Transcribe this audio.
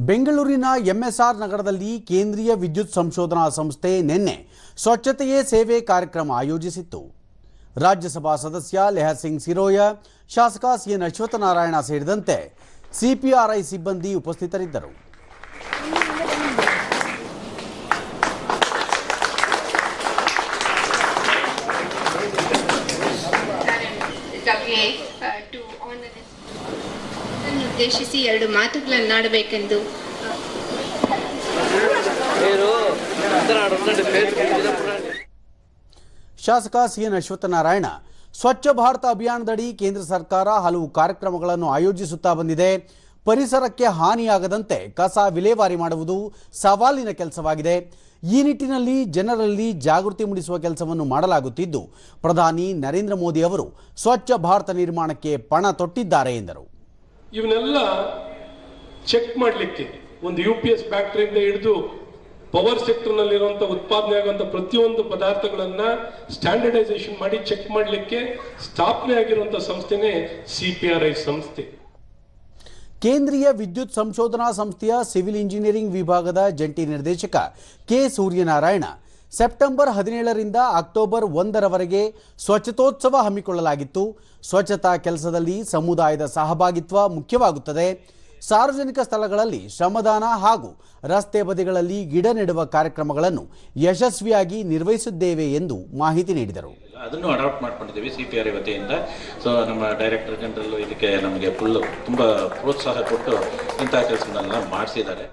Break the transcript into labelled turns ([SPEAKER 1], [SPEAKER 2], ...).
[SPEAKER 1] ಬೆಂಗಳೂರಿನ ಎಂಎಸ್ಆರ್ ನಗರದಲ್ಲಿ ಕೇಂದ್ರೀಯ ವಿದ್ಯುತ್ ಸಂಶೋಧನಾ ಸಂಸ್ಥೆ ನಿನ್ನೆ ಸ್ವಚ್ಛತೆಯೇ ಸೇವೆ ಕಾರ್ಯಕ್ರಮ ಆಯೋಜಿಸಿತ್ತು. ರಾಜ್ಯಸಭಾ ಸದಸ್ಯ ಲೆಹರ್ ಸಿಂಗ್ ಸಿರೋಯ, ಶಾಸಕ ಸಿಎನ್ ಅಶ್ವತ್ಥನಾರಾಯಣ ಸೇರಿದಂತೆ ಸಿಪಿಆರ್ಐ ಸಿಬ್ಬಂದಿ ಉಪಸ್ಥಿತರಿದ್ದರು.
[SPEAKER 2] ಉದ್ದೇಶಿಸಿ ಎರಡು ಮಾತುಗಳನ್ನಾಡಬೇಕೆಂದು
[SPEAKER 1] ಶಾಸಕ ಸಿಎನ್ ಅಶ್ವತ್ಥನಾರಾಯಣ ಸ್ವಚ್ಛ ಭಾರತ ಅಭಿಯಾನದಡಿ ಕೇಂದ್ರ ಸರ್ಕಾರ ಹಲವು ಕಾರ್ಯಕ್ರಮಗಳನ್ನು ಆಯೋಜಿಸುತ್ತಾ ಬಂದಿದೆ. ಪರಿಸರಕ್ಕೆ ಹಾನಿಯಾಗದಂತೆ ಕಸ ವಿಲೇವಾರಿ ಮಾಡುವುದು ಸವಾಲಿನ ಕೆಲಸವಾಗಿದೆ. ಈ ನಿಟ್ಟಿನಲ್ಲಿ ಜನರಲ್ಲಿ ಜಾಗೃತಿ ಮೂಡಿಸುವ ಕೆಲಸವನ್ನು ಮಾಡಲಾಗುತ್ತಿದ್ದು ಪ್ರಧಾನಿ ನರೇಂದ್ರ ಮೋದಿ ಅವರು ಸ್ವಚ್ಛ ಭಾರತ ನಿರ್ಮಾಣಕ್ಕೆ ಪಣ ತೊಟ್ಟಿದ್ದಾರೆ ಎಂದರು.
[SPEAKER 3] ಇವನ್ನೆಲ್ಲ ಚೆಕ್ ಮಾಡಲಿಕ್ಕೆ ಒಂದು ಯು ಪಿ ಎಸ್ ಫ್ಯಾಕ್ಟ್ರಿಯಿಂದ ಹಿಡಿದು ಪವರ್ ಸೆಕ್ಟರ್ನಲ್ಲಿರುವಂಥ ಉತ್ಪಾದನೆ ಆಗುವಂಥ ಪ್ರತಿಯೊಂದು ಪದಾರ್ಥಗಳನ್ನ ಸ್ಟ್ಯಾಂಡರ್ಡೈಸೇಷನ್ ಮಾಡಿ ಚೆಕ್ ಮಾಡಲಿಕ್ಕೆ ಸ್ಥಾಪನೆ ಆಗಿರುವಂಥ ಸಂಸ್ಥೆನೇ ಸಿ ಪಿ ಆರ್ ಐ ಸಂಸ್ಥೆ.
[SPEAKER 1] ಕೇಂದ್ರೀಯ ವಿದ್ಯುತ್ ಸಂಶೋಧನಾ ಸಂಸ್ಥೆಯ ಸಿವಿಲ್ ಇಂಜಿನಿಯರಿಂಗ್ ವಿಭಾಗದ ಜಂಟಿ ನಿರ್ದೇಶಕ ಕೆ ಸೂರ್ಯನಾರಾಯಣ ಸೆಪ್ಟೆಂಬರ್ ಹದಿನೇಳರಿಂದ ಅಕ್ಟೋಬರ್ ಒಂದರವರೆಗೆ ಸ್ವಚ್ಛತೋತ್ಸವ ಹಮ್ಮಿಕೊಳ್ಳಲಾಗಿತ್ತು. ಸ್ವಚ್ಛತಾ ಕೆಲಸದಲ್ಲಿ ಸಮುದಾಯದ ಸಹಭಾಗಿತ್ವ ಮುಖ್ಯವಾಗುತ್ತದೆ. ಸಾರ್ವಜನಿಕ ಸ್ಥಳಗಳಲ್ಲಿ ಶ್ರಮದಾನ ಹಾಗೂ ರಸ್ತೆ ಬದಿಗಳಲ್ಲಿ ಗಿಡ ನೆಡುವ ಕಾರ್ಯಕ್ರಮಗಳನ್ನು ಯಶಸ್ವಿಯಾಗಿ ನಿರ್ವಹಿಸಿದ್ದೇವೆ ಎಂದು ಮಾಹಿತಿ ನೀಡಿದರು.
[SPEAKER 4] ಅದನ್ನು ಅಡಾಪ್ಟ್ ಮಾಡ್ಕೊಂಡಿದ್ದೀವಿ ಸಿ ಪಿ ಆರ್ ವತಿಯಿಂದ. ಸೊ ನಮ್ಮ ಡೈರೆಕ್ಟರ್ ಜನರಲ್ ಇದಕ್ಕೆ ನಮಗೆ ಫುಲ್ ತುಂಬ ಪ್ರೋತ್ಸಾಹ ಕೊಟ್ಟು ಇಂಥ ಕೆಲಸಗಳನ್ನೆಲ್ಲ ಮಾಡಿಸಿದ್ದಾರೆ.